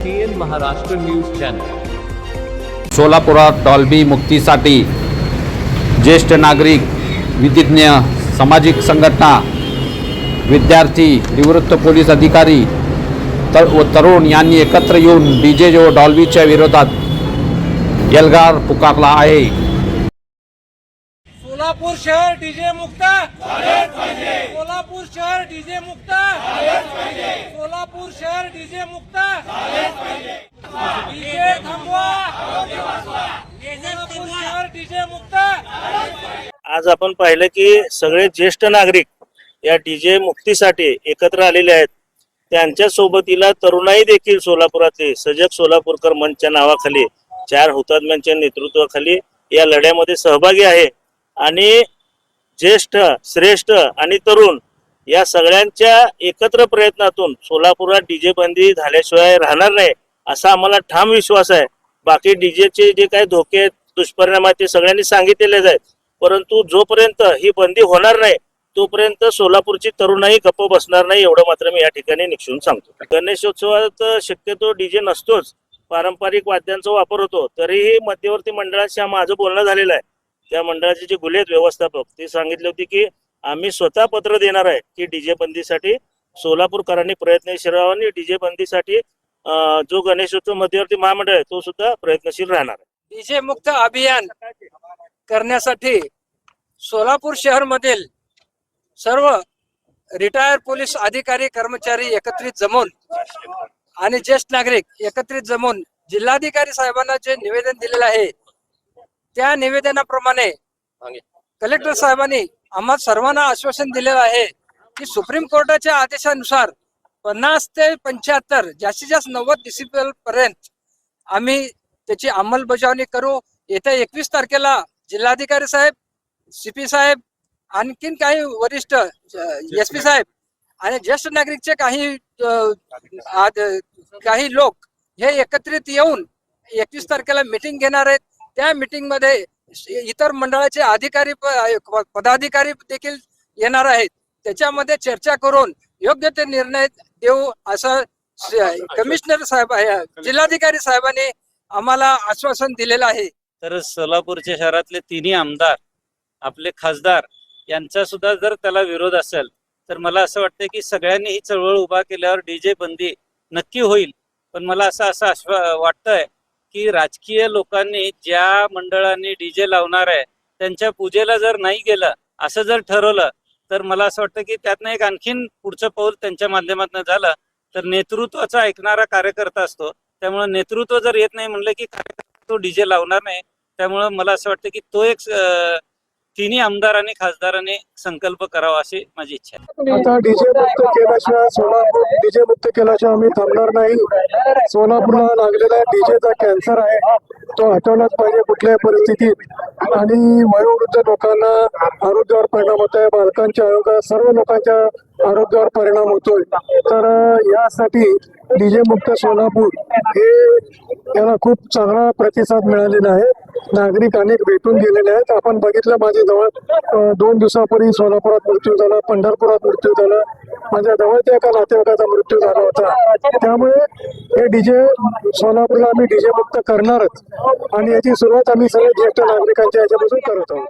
Maharashtra news channel सोलापुरात Dolby मुक्तीसाठी ज्येष्ठ नागरिक विधिज्ञ सामाजिक संघटना विद्यार्थी निवृत्त पोलीस अधिकारी तर व तरुण यांनी एकत्र येऊन डी जे जो डॉल्बीच्या विरोधात एल्गार पुकारला आहे. कोल्हापूर शहर डीजे मुक्त. कोल्हापूर शहर डीजे मुक्त. कोल्हापूर शहर डीजे मुक्त. डीजे थांबवा. कोल्हापूर शहर डीजे मुक्त. आज आपण पाहिलं की सगळे ज्येष्ठ नागरिक या डीजे मुक्तीसाठी एकत्र आलेले आहेत. त्यांच्या सोबतीला तरुणाई देखील सोलापुरातले सजग सोलापूरकर मंचच्या नावाखाली चार हुतात्म्यांच्या नेतृत्वाखाली या लढ्यामध्ये सहभागी आहे. आणि ज्येष्ठ श्रेष्ठ आणि तरुण या सगळ्यांच्या एकत्र प्रयत्नातून सोलापुरात डीजे बंदी झाल्याशिवाय राहणार नाही असा आम्हाला ठाम विश्वास आहे. बाकी डीजेचे जे काही धोके आहेत, दुष्परिणाम आहेत ते सगळ्यांनी सांगितलेलेच आहेत. परंतु जोपर्यंत ही बंदी होणार नाही तोपर्यंत सोलापूरची तरुणाई गप्प बसणार नाही एवढं मात्र मी या ठिकाणी निक्षून सांगतो. गणेशोत्सवात शक्यतो डीजे नसतोच. पारंपरिक वाद्यांचा वापर होतो. तरीही मध्यवर्ती मंडळाशी माझं बोलणं झालेलं आहे. त्या मंडळाचे जे गुलेत व्यवस्थापक ते सांगितले होते की आम्ही स्वतः पत्र देणार आहे की डीजे बंदीसाठी सोलापूरकरांनी प्रयत्नशील राहावं आणि डीजे बंदीसाठी अं, जो गणेशोत्सव मध्यवर्ती महामंडळ आहे तो सुद्धा प्रयत्नशील राहणार आहे. डीजे मुक्त अभियान करण्यासाठी सोलापूर शहर मधील सर्व रिटायर पोलीस अधिकारी कर्मचारी एकत्रित जमून आणि ज्येष्ठ नागरिक एकत्रित जमून जिल्हाधिकारी साहेबांना जे निवेदन दिलेलं आहे त्या निवेदनाप्रमाणे कलेक्टर साहेबांनी आम्हा सर्वांना आश्वासन दिलेलं आहे की सुप्रीम कोर्टाच्या आदेशानुसार पन्नास ते पंच्याहत्तर जास्तीत जास्त नव्वद डिसिबल पर्यंत आम्ही त्याची अंमलबजावणी करू. येत्या एकवीस तारखेला जिल्हाधिकारी साहेब सीपी साहेब आणखीन काही वरिष्ठ एस पी साहेब आणि ज्येष्ठ नागरिकचे काही काही लोक हे एकत्रित येऊन एकवीस तारखेला मिटिंग घेणार आहेत. त्या मिटिंगमध्ये इतर मंडळाचे अधिकारी पदाधिकारी देखील येणार आहेत. त्याच्यामध्ये चर्चा करून योग्य ते निर्णय देऊ असं कमिशनर साहेब जिल्हाधिकारी साहेबांनी आम्हाला आश्वासन दिलेलं आहे. तर सोलापूरच्या शहरातले तिन्ही आमदार आपले खासदार यांचा सुद्धा जर त्याला विरोध असेल तर मला असं वाटतं की सगळ्यांनी ही चळवळ उभा केल्यावर डीजे बंदी नक्की होईल. पण मला असं असं आश्वा वाटतंय की राजकीय लोकांनी ज्या मंडळांनी डीजे लावणार आहे त्यांच्या पूजेला जर नाही गेलं असं जर ठरवलं तर मला असं वाटतं की त्यातनं एक आणखीन पुढचं पाऊल त्यांच्या माध्यमातून झालं तर नेतृत्वाचा ऐकणारा कार्यकर्ता असतो. त्यामुळे नेतृत्व जर येत नाही म्हणलं की कार्यकर्ता तो डीजे लावणार नाही त्यामुळं मला असं वाटतं की तो एक तिन्ही आमदार आणि खासदारांनी संकल्प करावा अशी माझी इच्छा आहे. आता डीजे मुक्त केल्याशिवाय सोलापूर डीजे मुक्त केल्याशिवाय आम्ही थांबणार नाही. सोलापूरला लागलेला डीजेचा कॅन्सर आहे. तो हटवलाच पाहिजे कुठल्याही परिस्थितीत. आणि वयोवृद्ध लोकांना आरोग्यावर परिणाम होत आहे बालकांच्या आरोग्य सर्व लोकांच्या आरोग्यावर परिणाम होतोय. तर यासाठी डीजे मुक्त सोलापूर हे याला खूप चांगला प्रतिसाद मिळालेला आहे. नागरिक अनेक भेटून गेलेले आहेत. आपण बघितलं माझ्या जवळ दोन दिवसापूर्वी सोलापुरात मृत्यू झाला पंढरपुरात मृत्यू झाला. माझ्या जवळच्या एका नातेवाईकाचा मृत्यू झाला होता. त्यामुळे हे डीजे सोलापूरला आम्ही डीजे मुक्त करणारच. आणि याची सुरुवात आम्ही सगळे ज्येष्ठ नागरिकांच्या याच्यापासून करत आहोत.